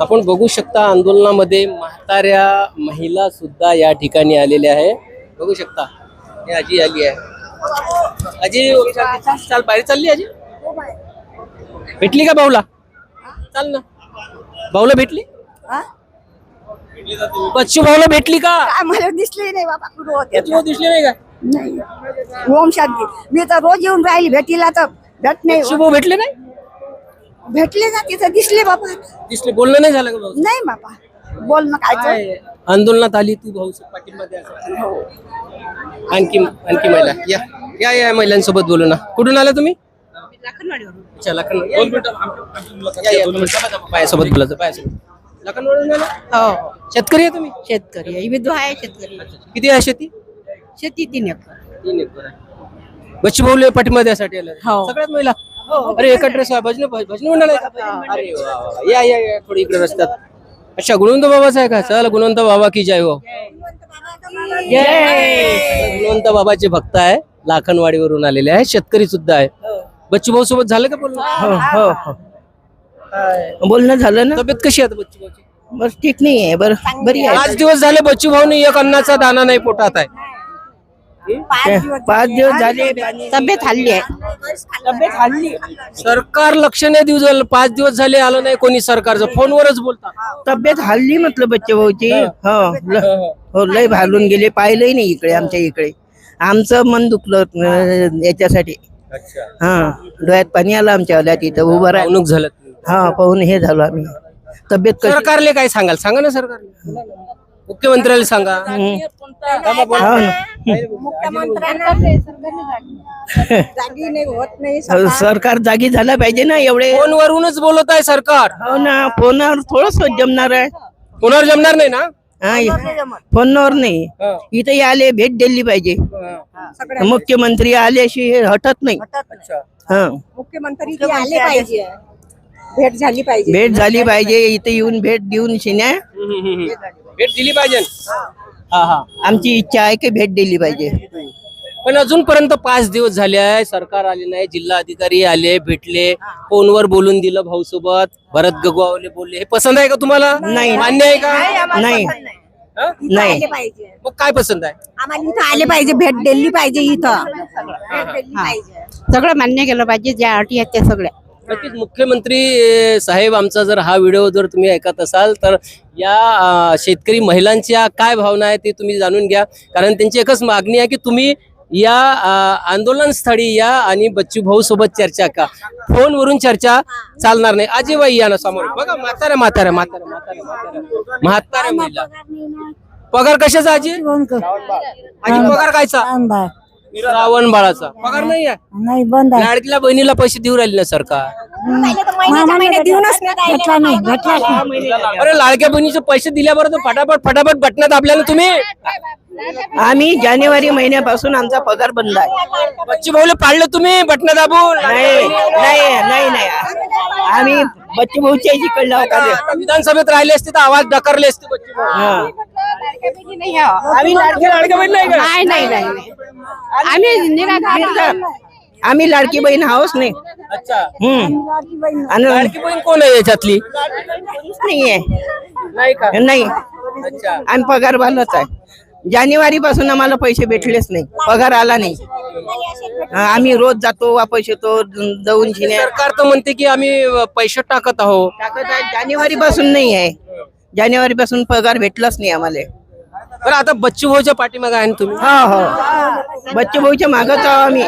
आपण बघू शकता आंदोलनामध्ये म्हाताऱ्या महिला सुद्धा या ठिकाणी आलेल्या आहे. बघू शकता. हे आजी आली आहे. आजी चाल बाहेर चालली आजी? भेटली का भाऊला? चाल ना. भाऊला भेटली? बच्चू भाऊला भेटली का? आम्हाला दिसले नाही बाबा दिसले नाही का? नाही. ओम शांती. मी तर रोज येऊन राहिली भेटीला तर भेट नाही भाऊ भेटले नाही? भेटले ना तिथं दिसले बाबा. दिसले बोलणं नाही झालं का भाऊ? नाही बाबा. बोल ना काय काय आंदोलनात आली तू भाऊ द्यायचा आणखी आणखी महिला. या या या महिलांसोबत बोलू ना. कुठून आला तुम्ही? अच्छा लखन दोन मिनिटं या, या, दोन मिनिटं. बायासोबत बोलायचं बायासोबत लखनवरून आला? हो. शेतकरी आहे तुम्ही? शेतकरी आहे. विधवा आहे शेतकरी. किती आहे शेती? शेती तीन एकर. तीन एकर आहे. बच्चू भाऊले पाठिंबा द्यासाठी आलं. हो. सगळ्यात महिला. अरे एका ड्रेस भजन भजन मंडळ आहे का? अरे वा, वा, वा. या या या थोडी इकडे रस्त्यात. अच्छा गुणवंत बाबाचा आहे का? चल गुणवंत बाबा की जय हो. गुणवंत बाबाचे भक्त आहे. लाखनवाडीवरून आलेले आहे. शेतकरी सुद्धा आहे. बच्चू भाऊ सोबत झालं का बोलणं? हो हो बोलणं झालं ना? तब्येत कशी आहे बच्चू भाऊची? बस ठीक नाही आहे बरं बरी आहे. पाच दिवस झाले बच्चू भाऊने एक अन्नाचा दाना नाही पोटात आहे. पाच दिवस झाले. तब्येत हल्ली आहे. तब्येत हल्ली सरकार लक्ष नाही देऊ झालं. पाच दिवस झाले आलं नाही कोणी सरकारचं. फोनवरच बोलता तब्येत हल्ली म्हटलं बच्चे भाऊची हो. ल- हो लय भालून गेले. पाहिलंही नाही इकडे आमच्या इकडे. आमचं मन दुखलं याच्यासाठी. हा डोळ्यात पाणी आलं आमच्या आल्या तिथं उभं राह भावणूक झालं. हा पाहून हे झालो आम्ही. तब्येत सरकारले काय सांगाल? सांगा ना सरकारले. मुख्यमंत्र्याला सांगा. हो ना. जागी नाही होत नाही. हो, सरकार जागी झाला पाहिजे ना एवढे. फोनवरूनच बोलत आहे सरकार. हो ना फोनवर थोडस जमणार आहे. फोनवर जमणार नाही ना? हा फोनवर नाही इथे आले भेट दिली पाहिजे. मुख्यमंत्री आल्याशी हे हटत नाही. हा. मुख्यमंत्री आले पाहिजे. भेट झाली पाहिजे. भेट झाली पाहिजे. इथे येऊन भेट देऊन शिन्या. भेट दिली पाहिजे. हा हा. आमची इच्छा आहे की भेट दिली पाहिजे. पण अजूनपर्यंत पाच दिवस झाले आहे. सरकार आले नाही जिल्हा अधिकारी आले भेटले. फोनवर बोलून दिलं भाऊ सोबत भरत गगवावले बोलले. हे पसंत आहे का तुम्हाला? नाही. मान्य आहे का? नाही हा? नाही आले पाहिजे. मग काय पसंत आहे? आम्हाला इथं आले पाहिजे भेट दिली पाहिजे इथं. भेट दिली पाहिजे. सगळं मान्य केलं पाहिजे ज्या अटी आहेत त्या सगळ्या नक्कीच मुख्यमंत्री साहेब आमचा जर हा व्हिडिओ जर तुम्ही ऐकत असाल तर या शेतकरी महिलांच्या काय भावना आहे ते तुम्ही जाणून घ्या. कारण त्यांची एकच मागणी आहे की तुम्ही या अ, आंदोलन स्थळी या आणि बच्चू भाऊ सोबत चर्चा का फोनवरून चर्चा चालणार नाही. आजीबाई या ना समोर. बघा म्हाताऱ्या म्हाताऱ्या म्हाताऱ्या म्हाताऱ्या म्हाताऱ्या. म्हाताऱ्या महिला. पगार कशाचा आजी? आजी पगार कायचा? श्रावण बाळाचा. पगार नाही आहे? नाही बंद लाडकीला बहिणीला पैसे देऊ राहिले ना सरकार? महिन्याच्या देऊनच भेटला नाही भेटला अरे लाडक्या बहिणीचे पैसे दिल्याबरोबर फटाफट फटाफट बटण्यात दाबल्यानं तुम्ही? आम्ही जानेवारी महिन्यापासून आमचा पगार बंद आहे. बच्ची भाऊले पाळलं तुम्ही बटणं दाबून? नाही नाही नाही नाही. आम्ही बच्चे भाऊच्या जिकडला होता. ते. विधानसभेत राहिले असते तर आवाज डकारले असते बच्ची भाऊ. हा. आम्ही लाडके लाडके बहीण नाही का? नाही नाही नाही आम्ही निराधार आम्ही लाडकी बहीण आहोच नाही. अच्छा. हम्म. आणि लाडकी बहीण कोण आहे याच्यातली? नाहीये. नाही का? नाही. अच्छा. आम्ही पगार बालच आहे. जानेवारी पासून आम्हाला पैसे भेटलेच नाही. पगार आला नाही. हा, आम्ही रोज जातो वापस येतो जाऊन शिन्या सरकार तर म्हणते की आम्ही पैसे टाकत आहोत. जानेवारी पासून नाही आहे. जानेवारी पासून पगार भेटलाच नाही आम्हाला. बरं आता बच्चू भाऊच्या पाठीमागे आहे ना तुम्ही? हो हो. बच्चे भाऊच्या मागच आहो आम्ही.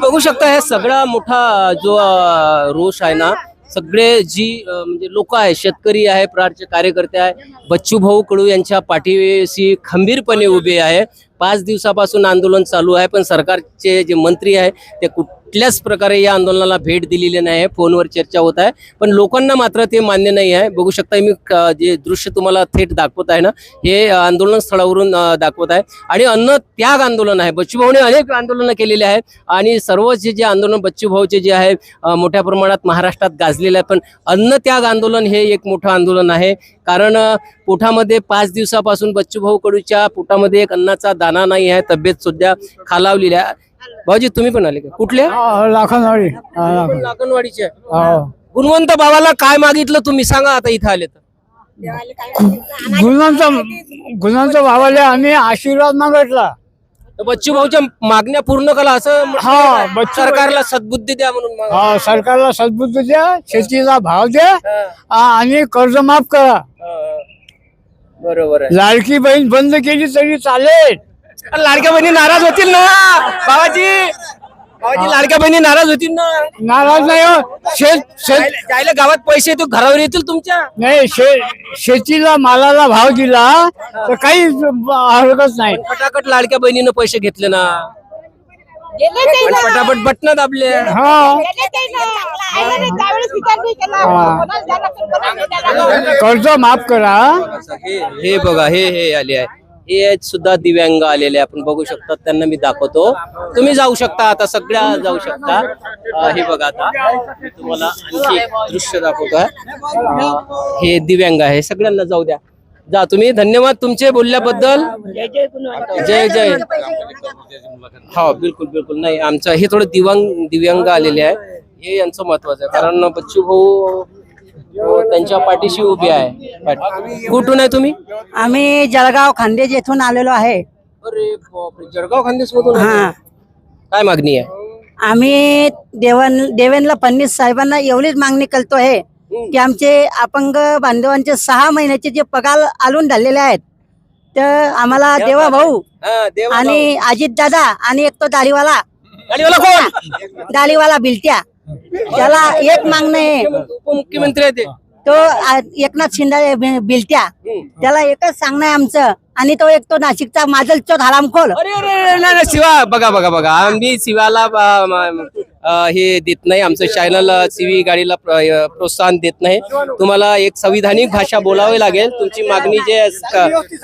बघू शकता हे सगळा मोठा जो अ, रोष आहे ना सगळे जी अ, म्हणजे लोक आहे शेतकरी आहे प्रारचे कार्यकर्ते आहे बच्चू भाऊ कडू यांच्या पाठीशी खंबीरपणे उभे आहे. पाच दिवसापासून आंदोलन चालू आहे पण सरकारचे जे मंत्री आहे ते कुठल्याच प्रकारे या आंदोलनाला भेट दिलेली नाही आहे फोनवर चर्चा होत आहे. पण लोकांना मात्र ते मान्य नाही आहे. बघू शकता मी जे दृश्य तुम्हाला थेट दाखवत आहे ना हे आंदोलन स्थळावरून दाखवत आहे. आणि अन्न त्याग आंदोलन आहे. बच्चूभाऊने अनेक आंदोलनं केलेली आहेत आणि सर्व जे जे आंदोलन बच्चूभाऊचे जे आहे मोठ्या प्रमाणात महाराष्ट्रात गाजलेले आहे पण अन्न त्याग आंदोलन हे एक मोठं आंदोलन आहे. कारण पोटामध्ये पाच दिवसापासून बच्चू भाऊ कडूच्या पोटामध्ये एक अन्नाचा दाना नाही आहे तब्येत सुद्धा खालावलेली आहे. भाऊजी तुम्ही पण आले का? कुठले? लाखनवाडी. लाकणवाडीचे आहे. गुणवंत बाबाला काय मागितलं तुम्ही? सांगा आता इथं आले तर. गुणांचा गुणांचा भावाला आम्ही आशीर्वाद मागितला. तर बच्चू भाऊच्या मागण्या पूर्ण करा असं हा. बच्चू सरकारला सद्बुद्धी द्या म्हणून मागा. हा, सरकारला सद्बुद्धी द्या शेतीला भाव द्या हा, आणि कर्ज माफ करा हा. बरोबर आहे लाडकी बहीण बंद केली तरी चालेल लाडक्या बहिणी नाराज होतील ना बाबाजी लाडक्या बहिणी नाराज होतील ना? नाराज नाही हो. शेत शेत जायला- जायला गावात पैसे येतो घरावर येतील तुमच्या? नाही शे शेतीला मालाला भाव दिला तर काही हरकत नाही. फटाफट लाडक्या बहिणीनं पैसे घेतले ना. फटाफट बटन दाबले. हा. कर्ज माफ करा. हे हे बघा हे हे आले आहे. हे सुद्धा दिव्यांग आलेले. आपण बघू शकता त्यांना मी दाखवतो. तुम्ही जाऊ शकता आता सगळ्या जाऊ शकता. हे बघा आता मी तुम्हाला आणखी एक दृश्य दाखवतोय. अं, हे दिव्यांग आहे सगळ्यांना जाऊ द्या. जा तुम्ही धन्यवाद तुमचे बोलल्याबद्दल. जय जय हो बिलकुल बिलकुल. नाही आमचं हे थोडं दिव्यांग दिव्यांग आलेले आहे. हे यांचं महत्वाचं आहे कारण बच्चू भाऊ त्यांच्या पाठीशी उभे आहे. पाठ- कुठून आहे तुम्ही? आम्ही जळगाव खांदेज येथून आलेलो आहे. अरे बापरे जळगाव खानदेश मधून हा. काय मागणी आहे? आम्ही देवन देवेंद्र फडणवीस साहेबांना एवढीच मागणी करतो आहे की आमचे अपंग बांधवांचे सहा महिन्याचे जे पगार आलून झालेले आहेत तर आम्हाला देवा भाऊ हा, देवा आणि अजित दादा आणि एक तो दाढीवाला. भाऊ. गाडीवाला कोण दाढीवाला बिलट्या. त्याला एक मागणं आहे. उपमुख्यमंत्री आहे ते. तो आ, एकनाथ शिंदे बि- बिलट्या. त्याला एकच सांगणं आहे आमचं. आणि तो एक तो नाशिकचा माजलचो हरामखोल अरे अरे अरे, नाही नाही, शिवा बघा बघा बघा. आम्ही शिवाला अ, म, अ, हे देत नाही. आमचं चॅनल सिवी गाडीला प्रोत्साहन देत नाही. तुम्हाला एक संविधानिक भाषा बोलावी लागेल. तुमची मागणी जे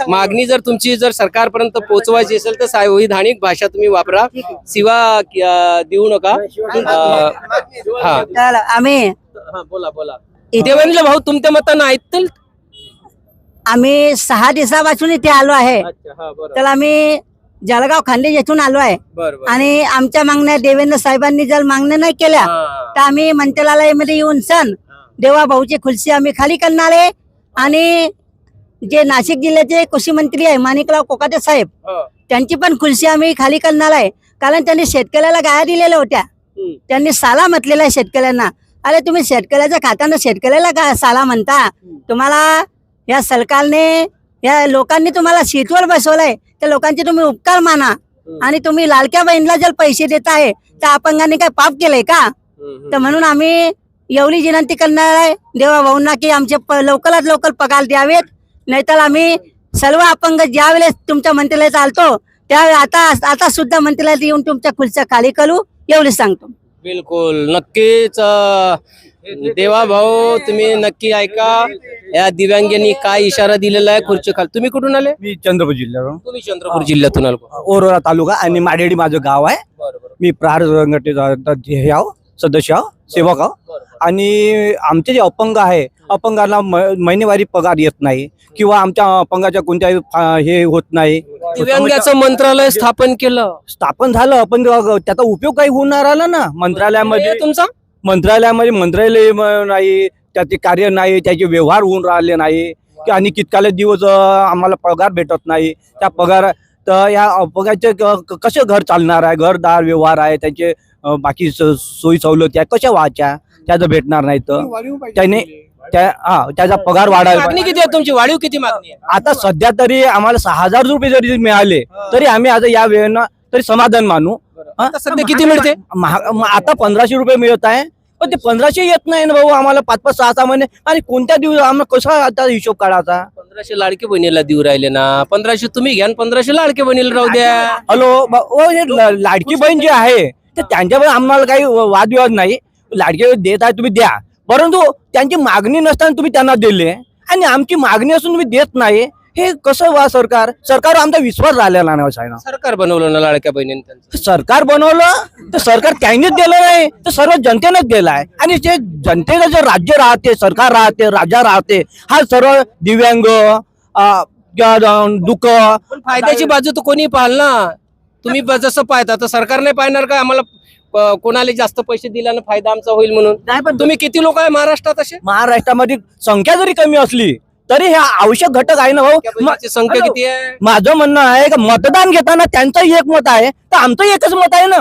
मागणी जर तुमची जर सरकारपर्यंत पोहोचवायची असेल तर संविधानिक भाषा तुम्ही वापरा. शिवा देऊ नका. हा. आम्ही हा, बोला बोला. देवेंद्र भाऊ तुमच्या मतानं ऐकतील? आम्ही सहा दिवसापासून इथे आलो आहे. तर आम्ही जळगाव खांदेज येथून आलो आहे. आणि आमच्या मागण्या देवेंद्र साहेबांनी जर मागण्या नाही केल्या हा. तर आम्ही मंत्रालयामध्ये येऊन सण देवा भाऊची खुर्ची आम्ही खाली करणार आहे. आणि जे नाशिक जिल्ह्याचे कृषी मंत्री आहे माणिकराव कोकाटे साहेब हा. त्यांची पण खुर्ची आम्ही खाली करणार आहे. कारण त्यांनी शेतकऱ्याला गाया दिलेल्या होत्या. हम्म. त्यांनी साला म्हटलेला आहे शेतकऱ्यांना. अरे तुम्ही शेतकऱ्याच्या खात्यानं शेतकऱ्याला का साला म्हणता. तुम्हाला या सरकारने या लोकांनी तुम्हाला सीटवर बसवलंय. त्या लोकांचे तुम्ही उपकार माना. आणि तुम्ही लाडक्या बहिणीला जर पैसे देत आहे तर अपंगांनी काय पाप केलंय का? तर म्हणून आम्ही एवढी विनंती करणार आहे देवा भाऊंना की आमचे लवकरात लवकर पगार द्यावेत. नाहीतर आम्ही सर्व अपंग ज्या वेळेस तुमच्या मंत्रालयात आलतो त्या आता आता सुद्धा मंत्रालयात येऊन तुमच्या खुर्च्या खाली करू एवढी सांगतो. बिलकुल. नक्कीच देवा भाऊ तुम्ही नक्की ऐका. या दिव्यांगांनी काय इशारा दिलेला आहे खुर्ची खाली तुम्ही कुठून आले? मी चंद्रपूर जिल्ह्यावरून तुम्ही चंद्रपूर जिल्ह्यातून आलो. ओरोरा तालुका आणि माडेडी माझं गाव आहे. मी प्रहार संघटनेचा हे आहो सदस्य आहो सेवक आहो. आणि आमचे जे अपंग आहे अपंगांना म- महिनेवारी पगार येत नाही किंवा आमच्या अपंगाच्या कोणत्याही हे होत नाही. दिव्यांगाचं मंत्रालय स्थापन केलं. स्थापन झालं पण त्याचा उपयोग काही होणार आला ना? मंत्रालयामध्ये तुमचा? मंत्रालयामध्ये मंत्रालय नाही त्याचे कार्य नाही त्याचे व्यवहार होऊन राहिले नाही की आणि कितकाले दिवस आम्हाला पगार भेटत नाही. त्या पगार तर या क- कसं घर चालणार आहे? घरदार व्यवहार आहे त्याचे बाकी सोयी सवलती आहे कशा व्हायच्या? त्याचं भेटणार नाही तर. त्याने त्या हा त्याचा पगार वाढायला मागणी. किती आहे तुमची? वाढीव किती मागणी आहे? आता सध्या तरी आम्हाला सहा हजार रुपये जरी मिळाले तरी आम्ही आता या वेळेनं तरी समाधान मानू. हा? आता सध्या किती मिळते? महा- आता पंधराशे रुपये मिळत आहे. पण ते पंधराशे येत नाही ना भाऊ आम्हाला पाच पाच सहा सहा महिने. आणि कोणत्या दिवस आम्हाला कसा आता हिशोब काढायचा? पंधराशे लाडके बहिणीला देऊ राहिले ना. पंधराशे तुम्ही घ्या आणि पंधराशे लाडके बहिणीला राहू द्या. हॅलो ओ, हे ल- लाडकी बहीण जी आहे तर त्यांच्यावर आम्हाला काही वादविवाद नाही. लाडकी देत आहे तुम्ही द्या. परंतु त्यांची मागणी नसताना तुम्ही त्यांना दिले. आणि आमची मागणी असून तुम्ही देत नाही. हे कसं वा सरकार? सरकार आमचा विश्वास राहिलेला नाही आहे ना सरकार बनवलं ना लाडक्या बहिणीने त्यांचं? सरकार बनवलं तर सरकार त्यांनीच दिलं नाही तर सर्व जनतेनेच दिलं आहे. आणि जे जनतेचं जे राज्य राहते सरकार राहते राजा राहते हा सर्व दिव्यांग अं, दुःख. पण फायद्याची बाजू तर कोणी पाहाल ना? तुम्ही ब- जसं पाहता तर सरकार नाही पाहणार का? आम्हाला प- कोणाला जास्त पैसे दिल्यानं फायदा आमचा होईल म्हणून? नाही पण तुम्ही किती लोक आहे महाराष्ट्रात असे? महाराष्ट्रामध्ये संख्या जरी कमी असली तरी हे आवश्यक घटक आहे ना भाऊ? म- संख्या. किती आहे? माझं म्हणणं आहे का मतदान घेताना त्यांचंही एक मत आहे. तर आमचं एकच मत आहे ना?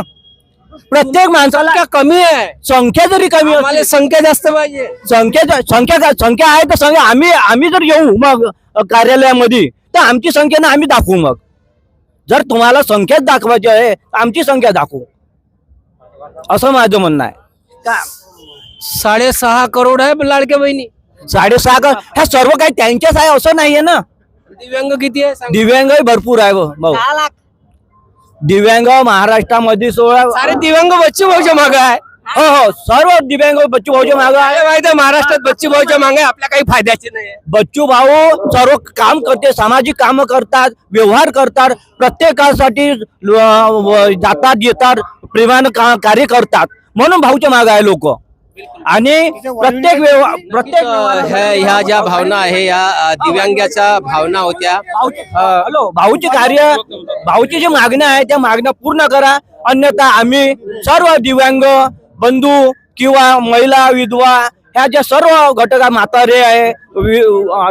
प्रत्येक माणसाला संख्या कमी आहे. संख्या जरी कमी आम्हाला असली संख्या जास्त पाहिजे. संख्या संख्या का- संख्या आहे तर संख्या आम्ही आम्ही जर येऊ मग अ, कार्यालयामध्ये तर आमची संख्या ना आम्ही दाखवू मग. जर तुम्हाला संख्याच दाखवायची आहे तर आमची संख्या दाखवू. असं माझं म्हणणं आहे. का साडेसहा करोड आहे लाडक्या बहिणी. साडेसहा का? ह्या सर्व काही त्यांच्याच आहे असं नाहीये ना. दिव्यांग किती आहे? सांगा. दिव्यांगही भरपूर आहे भाऊ भाऊ. दहा लाख. दिव्यांग महाराष्ट्रामध्ये सोळा सारे दिव्यांग बच्चू भाऊच्या माग आहे. हो हो सर्व दिव्यांग बच्चू भाऊच्या मागे आहे. माहिती आहे, महाराष्ट्रात बच्चू भाऊच्या मागे आपल्या काही फायद्याचे नाही आहे. बच्चू भाऊ सर्व काम करते सामाजिक कामं करतात व्यवहार करतात प्रत्येकासाठी ल- व- जातात येतात प्रेमानं का कार्य करतात. म्हणून भाऊच्या मागे आहे लोक. आणि प्रत्येक व्यवहार प्रत्येक ह्या ज्या भावना आहे या दिव्यांगाच्या भावना होत्या. भाऊची- हॅलो भाऊची कार्य भाऊची जी मागण्या आहे त्या मागण्या पूर्ण करा. अन्यथा आम्ही सर्व दिव्यांग बंधू किंवा महिला विधवा ह्या ज्या सर्व घटक म्हातारे आहे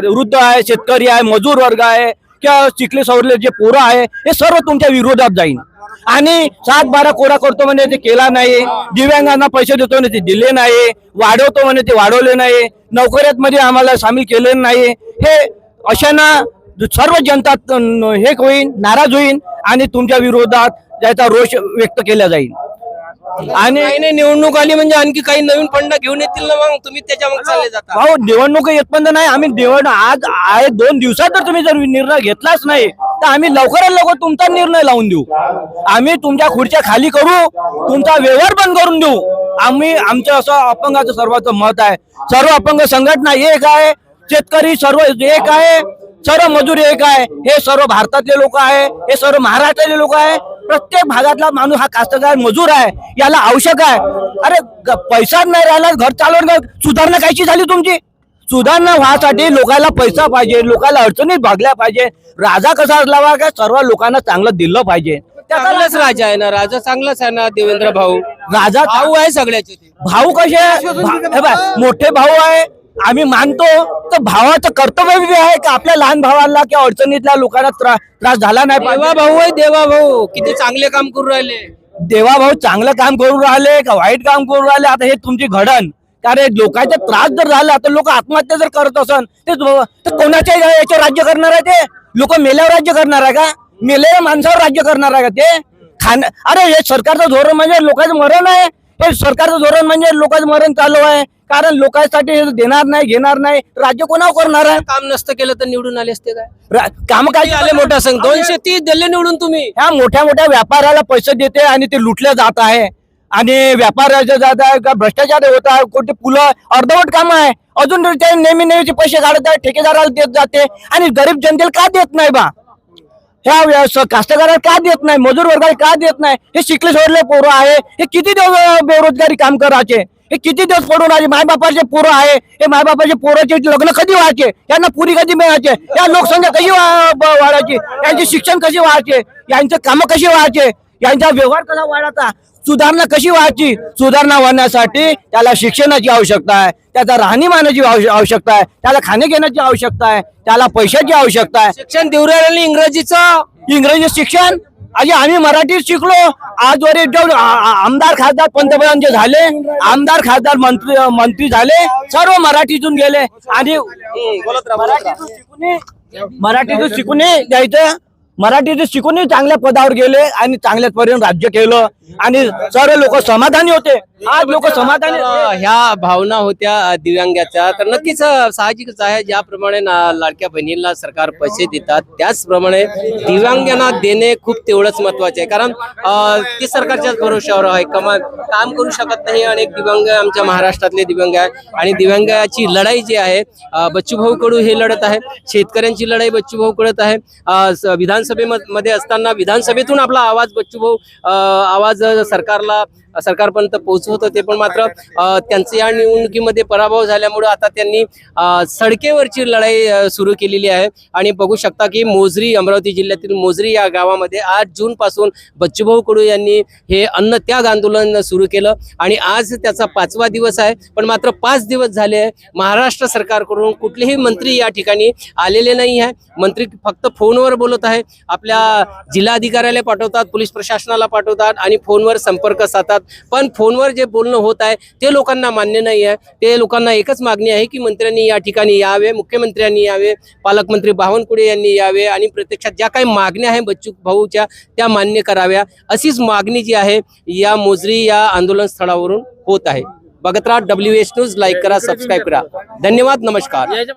वृद्ध आहे शेतकरी आहे मजूर वर्ग आहे किंवा चिखले सवरले जे पोरं आहे हे सर्व तुमच्या विरोधात जाईल आणि सात बारा कोरा करतो म्हणे ते केला नाही. दिव्यांगांना पैसे देतो म्हणजे ते दिले नाही. वाढवतो म्हणे ते वाढवले नाही. नोकऱ्यात मध्ये आम्हाला सामील केले नाही. हे अशांना सर्व जनता हे होईल नाराज होईल आणि तुमच्या विरोधात त्याचा रोष व्यक्त केला जाईल. आणि काही निवडणूक आली म्हणजे आणखी काही नवीन फंड घेऊन येतील ना मग? तुम्ही त्याच्या मग चालले जाता. भाऊ निवडणूक येत पण नाही आम्ही निवडणूक आज आहे दोन दिवसात जर तुम्ही जर निर्णय घेतलाच नाही तर आम्ही लवकरात लवकर तुमचा निर्णय लावून देऊ. आम्ही तुमच्या खुर्च्या खाली करू तुमचा व्यवहार बंद करून देऊ. आम्ही आमचं असं अपंगाचं सर्वांचं मत आहे. सर्व अपंग संघटना एक आहे शेतकरी सर्व एक आहे सर्व मजूर एक आहे हे सर्व भारतातले लोक आहे हे सर्व महाराष्ट्रातले लोक आहे प्रत्येक भागातला माणूस हा कास्तकार मजूर आहे याला आवश्यक आहे. अरे पैसा नाही राहिला घर चालवून सुधारणा कायची झाली तुमची? सुधारणा व्हासाठी लोकांना पैसा पाहिजे लोकांना अडचणीत भागल्या पाहिजे. राजा कसा असला का सर्व लोकांना चांगलं दिलं पाहिजे. चांगलाच राजा आहे ना राजा चांगलाच आहे ना देवेंद्र भाऊ. राजा भाऊ आहे सगळ्याचे. भाऊ कसे मोठे भाऊ आहे आम्ही मानतो तर भावाचं कर्तव्य आहे का आपल्या लहान भावाला किंवा अडचणीतल्या लोकांना त्रा- त्रास झाला नाही देवा भाऊ आहे देवा भाऊ. किती चांगले काम करू राहिले. देवा भाऊ चांगलं काम करून राहिले का वाईट काम करून राहिले? आता हे तुमची घडण. कारण लोकांचा त्रास जर झाला तर लोक आत्महत्या जर करत असन ते कोणाच्या याच्यावर राज्य करणार आहे ते? लोक मेल्यावर राज्य करणार आहे का? मेलेल्या माणसावर राज्य करणार आहे का ते? खाण अरे हे सरकारचं धोरण म्हणजे लोकांचं मरण आहे. हे सरकारचं धोरण म्हणजे लोकांचं मरण चालू आहे. कारण लोकांसाठी हे देणार नाही घेणार नाही. राज्य कोणावर करणार आहे? काम नसतं केलं तर निवडून आले असते काय? काम काय आले मोठा संघ. दोनशे तीस दिले निवडून तुम्ही. ह्या मोठ्या मोठ्या व्यापाराला पैसे देते आणि ते लुटले जात आहे. आणि व्यापाराचे जात आहे का भ्रष्टाचार होत आहे कोणते पुलं अर्धवट काम आहे. अजून ते नेहमी नेहमीचे पैसे काढत आहे ठेकेदाराला देत जाते. आणि गरीब जनतेला का देत नाही बा? ह्या व्यास- कास्तकाराला का देत नाही? मजूर वर्गाला का देत नाही? हे शिकले सोडले पोरं आहे. हे किती दिवस बेरोजगारी काम करायचे? हे किती दिवस पडून राहिले? मायबापाचे पोरं आहे. हे मायबापाचे पोराचे लग्न कधी व्हायचे? यांना पुरी कधी मिळायचे? या लोकसंख्या कशी वा- वाढायची? यांचे शिक्षण कसे व्हायचे? यांचे कामं कशी व्हायचे? यांचा व्यवहार कसा वाढायचा? सुधारणा कशी व्हायची? सुधारणा होण्यासाठी त्याला शिक्षणाची आवश्यकता आहे त्याचा राहणीमानाची आव- आवश्यकता आहे त्याला खाणे घेण्याची आवश्यकता आहे त्याला पैशाची आवश्यकता आहे. शिक्षण देऊ राहिले इंग्रजीचं? इंग्रजी शिक्षण? अजे आम्ही मराठीत शिकलो. आजवर जो आ- आ- आमदार खासदार पंतप्रधान जे झाले. आमदार खासदार मंत्री मंत्री झाले. सर्व मराठीतून गेले. आणि मराठीतून शिकून मराठीतून शिकून द्यायचं मराठीचे शिकून चांगल्या पदावर गेले आणि चांगल्या पर्यंत राज्य केलं. आणि सर्व लोक समाधानी होते. आज लोक समाधानी ह्या भावना होत्या दिव्यांगाच्या. तर नक्कीच साहजिकच आहे. ज्याप्रमाणे लाडक्या बहिणींना सरकार पैसे देतात त्याचप्रमाणे दिव्यांगांना देणे खूप तेवढंच महत्त्वाचे आहे. कारण ते सरकारच्याच भरोश्यावर आहे. कमा काम करू शकत नाही अनेक दिव्यांग आमच्या महाराष्ट्रातले दिव्यांग आहे आणि दिव्यांगाची लढाई जी आहे बच्चूभाऊ कडू हे लढत आहे. शेतकऱ्यांची लढाई बच्चूभाऊ कडत आहे. विधान विधानसभेमध्ये असताना विधानसभेतून आपला आवाज बच्चूभाऊ आवाज सरकारला सरकारपर्यंत पोहोचवत होते पण मात्र त्यांचे या निवडणुकीमध्ये पराभव झाल्यामुळे आता त्यांनी सडकेवरची लढाई सुरू केलेली आहे. आणि बघू शकता की मोजरी अमरावती जिल्ह्यातील मोजरी या गावामध्ये आठ जून पासून बच्चूभाऊ कडू यांनी हे अन्न त्याग आंदोलन सुरू केलं. आणि आज त्याचा पाचवा दिवस आहे. पण मात्र पाच दिवस झाले आहे. महाराष्ट्र सरकारकडून कुठलेही मंत्री या ठिकाणी आलेले नाही आहे. मंत्री फक्त फोनवर बोलत आहे. आपल्या जिल्हाधिकाऱ्याला पाठवतात पोलीस प्रशासनाला पाठवतात आणि फोनवर संपर्क साधतात. पण फोनवर जे बोलणं होत आहे ते लोकांना मान्य नाही आहे. ते लोकांना एकच मागणी आहे की मंत्र्यांनी या ठिकाणी यावे मुख्यमंत्र्यांनी यावे पालकमंत्री बावनकुळे यांनी यावे आणि प्रत्यक्षात ज्या काही मागण्या आहे बच्चू भाऊच्या त्या मान्य कराव्या. अशीच मागणी जी आहे या मोजरी या आंदोलन स्थळावरून होत आहे. बघत राहा डब्ल्यू एच न्यूज लाईक करा सबस्क्राईब करा. धन्यवाद नमस्कार.